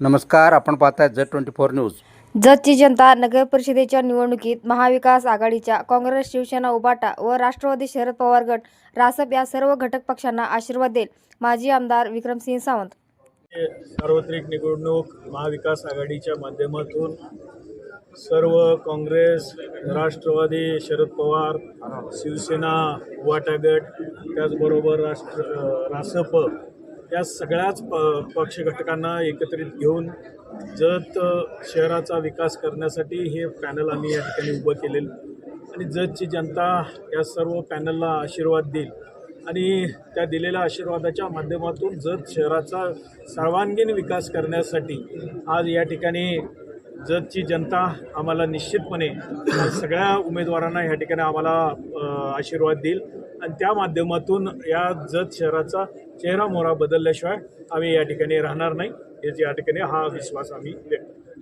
नमस्कार आपण पाहताय झेड ट्वेंटी फोर न्यूज. जतची जनता नगर परिषदेच्या निवडणुकीत महाविकास आघाडीच्या काँग्रेस शिवसेना उबाटा व राष्ट्रवादी शरद पवार गट रासप या सर्व घटक पक्षांना आशीर्वाद देईल. माजी आमदार विक्रमसिंह सावंत. सार्वत्रिक निवडणूक महाविकास आघाडीच्या माध्यमातून सर्व काँग्रेस राष्ट्रवादी शरद पवार शिवसेना वाटा गट त्याचबरोबर राष्ट्र रासप या सगळ्याच प पक्ष घटकांना एकत्रित घेऊन जत शहराचा विकास करण्यासाठी हे पॅनल आम्ही या ठिकाणी उभं केलेलं. आणि जतची जनता या सर्व पॅनलला आशीर्वाद देईल. आणि त्या दिलेल्या आशीर्वादाच्या माध्यमातून जत शहराचा सर्वांगीण विकास करण्यासाठी आज या ठिकाणी जतची जनता आम्हाला निश्चितपणे सगळ्या उमेदवारांना या ठिकाणी आम्हाला आशीर्वाद देईल. आणि त्या माध्यमातून या जत शहराचा चेहरा मोहरा बदलल्याशिवाय आम्ही या ठिकाणी राहणार नाही याची या ठिकाणी हा विश्वास आम्ही व्यक्त